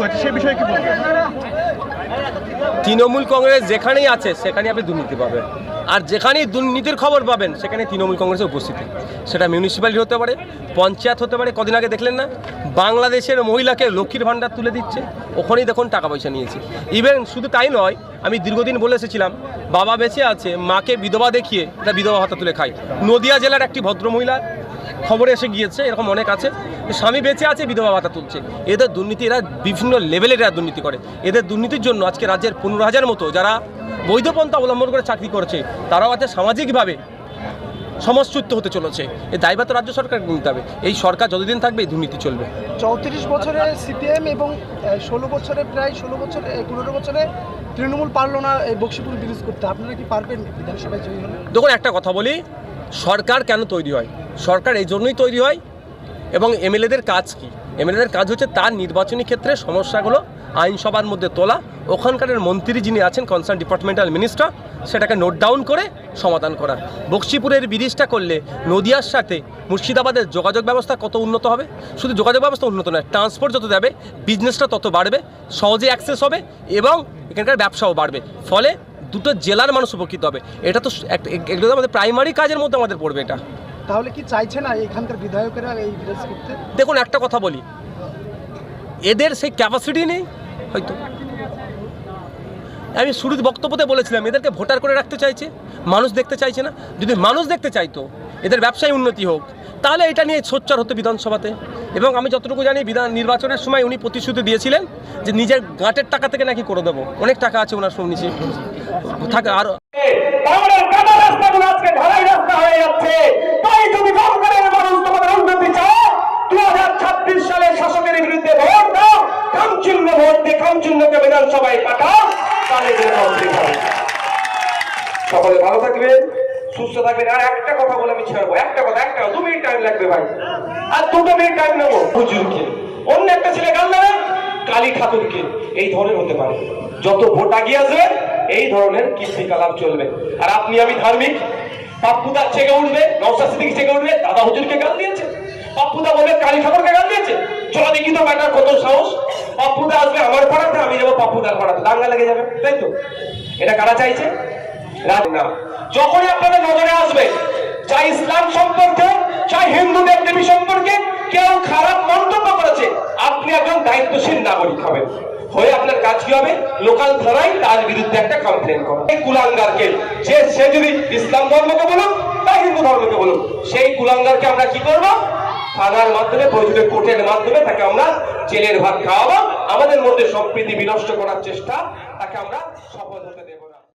হয়েছে? সে বিষয়ে কি বলবেন? তৃণমূল কংগ্রেস যেখানেই আছে, সেখানেই আপনি দুর্নীতি পাবেন। আর যেখানেই দুর্নীতির খবর পাবেন সেখানে তৃণমূল কংগ্রেসের উপস্থিতি। সেটা মিউনিসিপ্যালিটি হতে পারে, পঞ্চায়েত হতে পারে, কদিন আগে দেখলেন না? বাংলাদেশের মহিলাকে লক্ষ্মীর ভাণ্ডার তুলে দিচ্ছে। ওখানেই দেখুন টাকা পয়সা নিয়েছে। ইভেন শুধু তাই নয়, আমি দীর্ঘদিন বলে এসেছিলাম, বাবা বেঁচে আছে, মাকে বিধবা দেখিয়ে এটা বিধবা ভাতা তুলে খায়। নদিয়া জেলার একটি ভদ্রমহিলা খবরে এসে গিয়েছে এরকম অনেক আছে। স্বামী বেঁচে আছে বিধবা ভাতা তুলছে। এদের দুর্নীতি এরা বিভিন্ন লেভেলের এরা দুর্নীতি করে। এদের দুর্নীতির জন্য আজকে রাজ্যের পনেরো হাজার মতো যারা বৈধপন্থা অবলম্বন করে চাকরি করছে তারাও আছে সামাজিকভাবে সমাজচ্যুত হতে চলেছে। এই দায়ভার তো রাজ্য সরকারকে নিতে হবে। এই সরকার যতদিন থাকবে এই দুর্নীতি চলবে। চৌত্রিশ বছরে সিপিএম এবং ষোলো বছরে প্রায় ষোলো বছরে পনেরো বছরে তৃণমূল পারল না এই বক্সিপুর ব্রিজ করতে। আপনারা কি পারবেন? বিধানসভায় জয়ী হলে? দেখুন একটা কথা বলি সরকার কেন তৈরি হয়? সরকার এই জন্যই তৈরি হয় এবং এমএলএদের কাজ কি? এমএলএদের কাজ হচ্ছে তার নির্বাচনী ক্ষেত্রে সমস্যাগুলো আইনসভার মধ্যে তোলা। ওখানকারের মন্ত্রী যিনি আছেন কনসার্ন ডিপার্টমেন্টাল মিনিস্টার সেটাকে নোট ডাউন করে সমাধান করা। বক্সিপুরের ব্রিজটা করলে নদিয়ার সাথে মুর্শিদাবাদের যোগাযোগ ব্যবস্থা কত উন্নত হবে? শুধু যোগাযোগ ব্যবস্থা উন্নত নয় ট্রান্সপোর্ট যত যাবে বিজনেসটা তত বাড়বে, সহজে অ্যাক্সেস হবে এবং এখানকার ব্যবসাও বাড়বে। ফলে দুটো জেলার মানুষ উপকৃত হবে। এটা তো এক- এগুলো তো আমাদের প্রাইমারি কাজের মধ্যে আমাদের পড়বে এটা। তাহলে কি চাইছে না এখানকার বিধায়কেরা এই ব্রিজ করতে? দেখুন একটা কথা বলি। এদের সেই ক্যাপাসিটি নেই হয়তো। আমি শুরুতে বক্তব্যতে বলেছিলাম এদেরকে ভোটার করে রাখতে চাইছে মানুষ দেখতে চাইছে না। যদি মানুষ দেখতে চাইতো এদের ব্যবসায় উন্নতি হোক তাহলে এটা নিয়ে সোচ্চার হতো বিধানসভাতে। এবং আমি যতটুকু জানি বিধান নির্বাচনের সময় উনি প্রতিশ্রুতি দিয়েছিলেন যে নিজের গাঁটের টাকা থেকে নাকি করে দেবো। অনেক টাকা আছে ওনার শুনেছি থাকে আর যদি দরকারের মানুষ তোমাদের উন্নতি চাও। দু হাজার ছাব্বিশ সালে শাসকের বিরুদ্ধে ভোট দাও কামচিহ্ন ভোট দিয়ে কামচিহ্নকে বিধানসভায় পাঠাও সকলে ভালো থাকবেন সুস্থ থাকবেন আর একটা কথা বলে আমি ছাড়বো একটা কথা, একটা, দু মিনিট টাইম লাগবে ভাই। আর দুটো মিনিট টাইম নেব। হুজুরকে। অন্য একটা ছেলে গান দেবে, কালী ঠাকুরকে। এই ধরনের হতে পারে। যত ভোট আগিয়ে আসবে, এই ধরনের কীর্তিকলাপ চলবে। আর আপনি আমি ধার্মিক পাপ্পুদা চেগে উঠবে নৌসা সিদ্দিক চেগে উঠবে, দাদা হুজুরকে গাল দিয়েছে। পাপ্পুদা বলবে, কালী ঠাকুরকে গাল দিয়েছে। চলো দেখি তো ব্যাটার কত সাহস। পাপ্পুদা আসবে আমার পাড়াতে, আমি যাব পাপ্পুদার পাড়াতে। দাঙ্গা লেগে যাবে, তাই তো? এটা কারা চাইছে? না। যখনই আপনাদের নজরে আসবে, চাই ইসলাম সম্পর্কে, চাই হিন্দু দেব সম্পর্কে, কেউ খারাপ মন্তব্য করেছে, আপনি একজন দায়িত্বশীল নাগরিক হবেন। হয়ে আপনার কাজ কি হবে? লোকাল থানায় তার বিরুদ্ধে একটা কমপ্লেন করো। এই কুলাঙ্গারকে, যে, সে যদি ইসলাম ধর্মকে বলুক বা হিন্দু ধর্মকে বলুক, সেই কুলাঙ্গারকে আমরা কি করব? থানার মাধ্যমে, প্রয়োজনে কোর্টের মাধ্যমে তাকে আমরা জেলের ভাত খাওয়াবো। আমাদের মধ্যে সম্প্রীতি বিনষ্ট করার চেষ্টা, তাকে আমরা সফল হতে